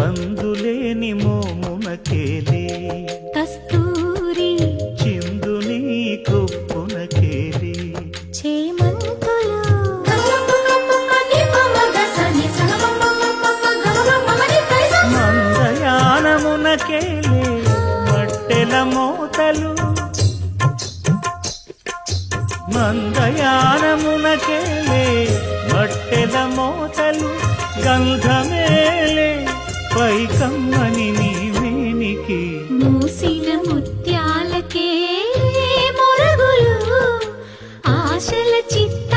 కందులేని మోమునకేలే. కస్తూరి చిందుని కొప్పునకేలే. చేమంతులు. మందయానమునకేలే మట్టెల మోతలు. మందయానమునకేలే మట్టెల మోతలు. ముత్యాలకే మొరగులు ఆశల చిత్త